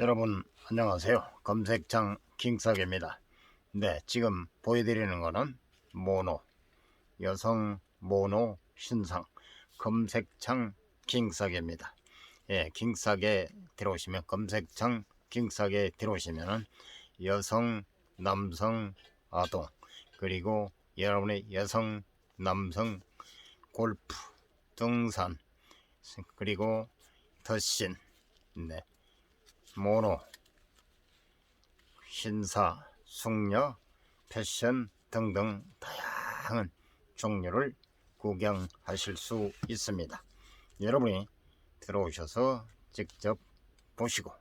여러분 안녕하세요. 검색창 킹삭입니다. 네, 지금 보여드리는 거는 모노 여성 모노 신상 검색창 킹삭입니다. 예, 킹삭에 들어오시면 검색창 킹삭에 들어오시면은 여성, 남성, 아동 그리고 여러분의 여성, 남성 골프, 등산 그리고 더신 네. 모노, 신사, 숙녀, 패션 등등 다양한 종류를 구경하실 수 있습니다. 여러분이 들어오셔서 직접 보시고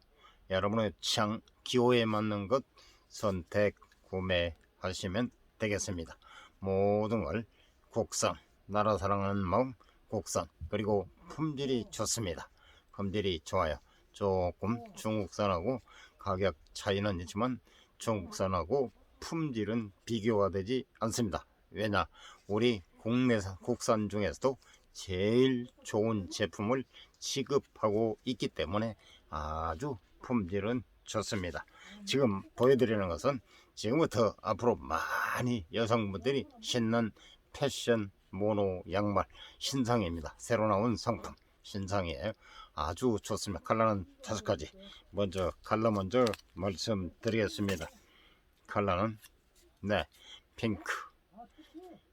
여러분의 취향, 기호에 맞는 것 선택, 구매하시면 되겠습니다. 모든 걸 국산, 나라 사랑하는 마음, 국산, 그리고 품질이 좋습니다. 품질이 좋아요. 조금 중국산하고 가격 차이는 있지만 중국산하고 품질은 비교가 되지 않습니다. 왜냐 우리 국내산 국산 중에서도 제일 좋은 제품을 취급하고 있기 때문에 아주 품질은 좋습니다. 지금 보여드리는 것은 지금부터 앞으로 많이 여성분들이 신는 패션 모노 양말 신상입니다. 새로 나온 상품 신상이에요. 아주 좋습니다. 컬러는 다섯 가지. 먼저 컬러 먼저 말씀드리겠습니다. 컬러는 네 핑크,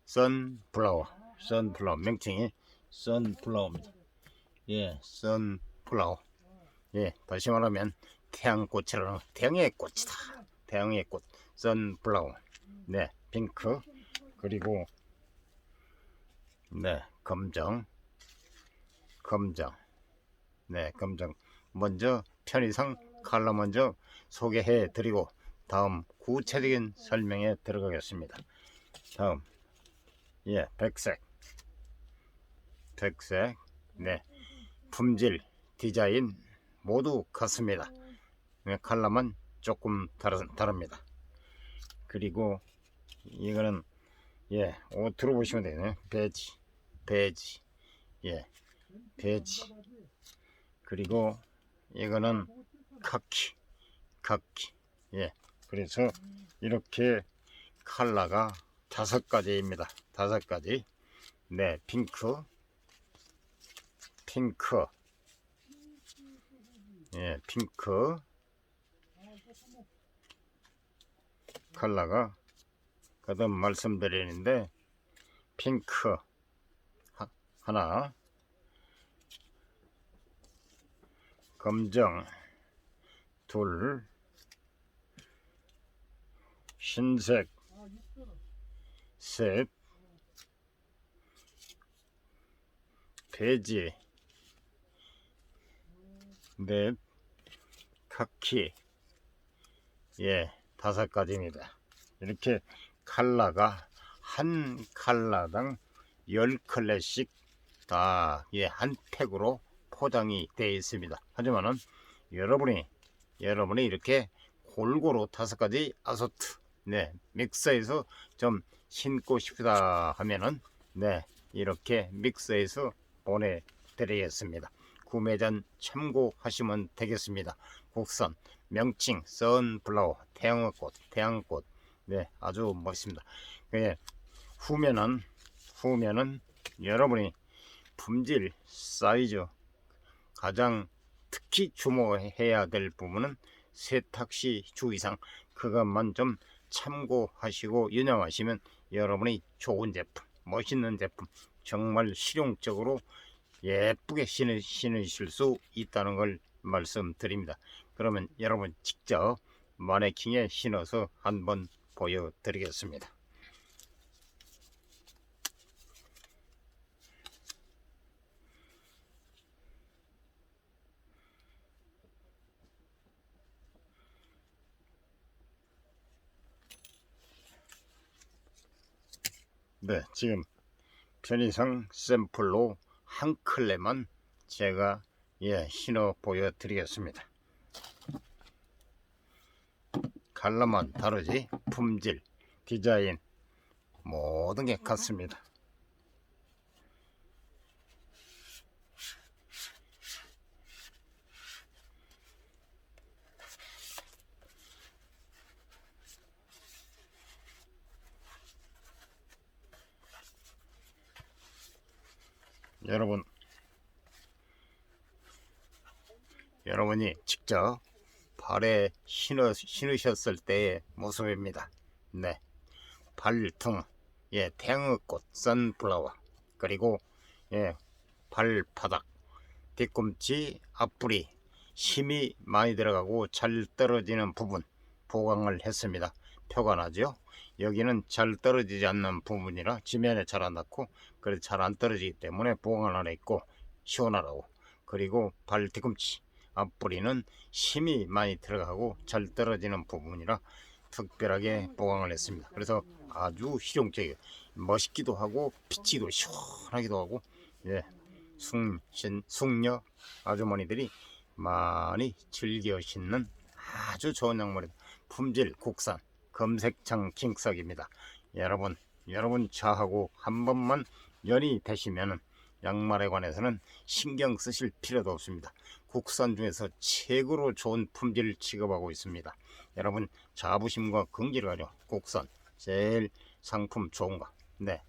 선플라워, 선플라워 명칭이 선플라워입니다. 예, 선플라워. 예, 다시 말하면 태양꽃이라는 태양의 꽃이다. 태양의 꽃, 선플라워. 네, 핑크 그리고 네 검정, 검정. 네, 검정. 먼저 편의상 컬러 먼저 소개해 드리고 다음 구체적인 설명에 들어가겠습니다. 다음 예, 백색. 백색. 네. 품질, 디자인 모두 같습니다. 네, 컬러만 조금 다르, 다릅니다. 그리고 이거는 예, 옷 들어보시면 되네. 베지. 베지. 예. 베지. 그리고 이거는 카키 카키 예 그래서 이렇게 컬러가 다섯 가지입니다. 다섯 가지. 네 핑크 핑크. 예 핑크. 컬러가 거듭 말씀드리는데 핑크. 하, 하나 검정. 둘. 흰색. 셋. 돼지. 넷. 카키. 예 다섯 가지입니다. 이렇게 칼라가 한 칼라당 열 컬레씩 다예한 팩으로 포장이 되어 있습니다. 하지만은 여러분이 여러분이 이렇게 골고루 다섯 가지 아소트 네 믹서해서 좀 신고 싶다 하면은 네 이렇게 믹서해서 보내드리겠습니다. 구매 전 참고하시면 되겠습니다. 국산 명칭 선블라워 태양꽃 태양꽃 네 아주 멋있습니다. 예, 후면은 후면은 여러분이 품질 사이즈 가장 특히 주목해야 될 부분은 세탁 시 주의상 그것만 좀 참고하시고 유념하시면 여러분이 좋은 제품, 멋있는 제품, 정말 실용적으로 예쁘게 신으, 신으실 수 있다는 걸 말씀드립니다. 그러면 여러분 직접 마네킹에 신어서 한번 보여드리겠습니다. 네, 지금 편의상 샘플로 한 클레만 제가 예, 신어 보여드리겠습니다. 칼라만 다르지 품질, 디자인 모든 게 같습니다. 여러분 여러분이 직접 발에 신어, 신으셨을 때의 모습입니다. 네. 발등, 예, 태양꽃, 선플라워, 그리고, 예, 발바닥, 뒤꿈치, 앞부리, 힘이 많이 들어가고 잘 떨어지는 부분 보강을 했습니다. 표가 나죠? 여기는 잘 떨어지지 않는 부분이라 지면에 잘 안 닿고 그래서 잘 안 떨어지기 때문에 보강을 안에 있고 시원하라고 그리고 발 뒤꿈치 앞부리는 힘이 많이 들어가고 잘 떨어지는 부분이라 특별하게 보강을 했습니다. 그래서 아주 실용적이에요. 멋있기도 하고 피치도 시원하기도 하고 예, 숙신 숙녀 아주머니들이 많이 즐겨 신는 아주 좋은 양말입니다. 품질 국산 검색창 킹석입니다. 여러분 여러분 저하고 한 번만 연이 되시면은 양말에 관해서는 신경 쓰실 필요도 없습니다. 국산 중에서 최고로 좋은 품질 취급하고 있습니다. 여러분 자부심과 긍지를 가져 국산 제일 상품 좋은 거. 네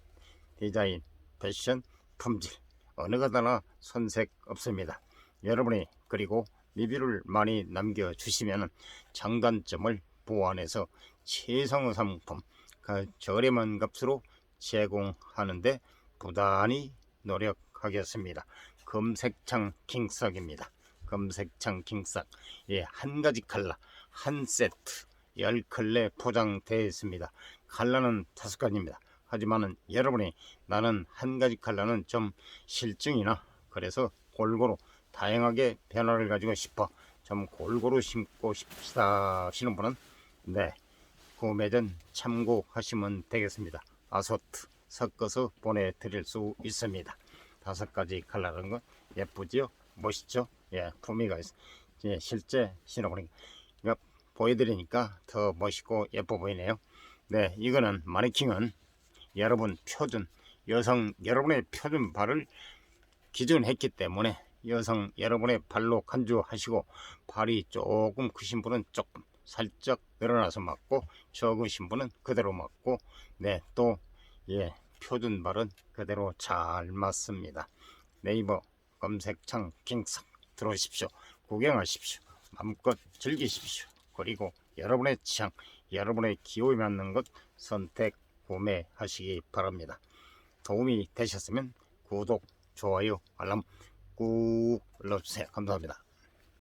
디자인 패션 품질 어느 거다나 손색 없습니다. 여러분이 그리고 리뷰를 많이 남겨주시면 장단점을 보완해서 최상의 상품 그 저렴한 값으로 제공하는데 부단히 노력하겠습니다. 검색창 킹싹입니다. 검색창 킹싹 예, 한 가지 칼라 한 세트 열 컬레 포장되어 있습니다. 칼라는 다섯 가지입니다. 하지만은 여러분이 나는 한 가지 칼라는 좀 실증이나 그래서 골고루 다양하게 변화를 가지고 싶어 좀 골고루 심고 싶다 하시는 분은 네 구매 전 참고하시면 되겠습니다. 아소트 섞어서 보내드릴 수 있습니다. 다섯 가지 컬러라는 건 예쁘지요? 멋있죠? 예, 품위가 있어. 예, 실제 신어보니까 이거 보여드리니까 더 멋있고 예뻐 보이네요. 네, 이거는 마네킹은 여러분 표준 여성 여러분의 표준 발을 기준했기 때문에 여성 여러분의 발로 간주하시고 발이 조금 크신 분은 조금 살짝 늘어나서 맞고 적으신 분은 그대로 맞고 네또 예, 표준 발은 그대로 잘 맞습니다. 네이버 검색창 킹상 들어오십시오. 구경하십시오. 마음껏 즐기십시오. 그리고 여러분의 취향, 여러분의 기호에 맞는 것 선택 구매하시기 바랍니다. 도움이 되셨으면 구독, 좋아요, 알람 꾹 눌러주세요. 감사합니다.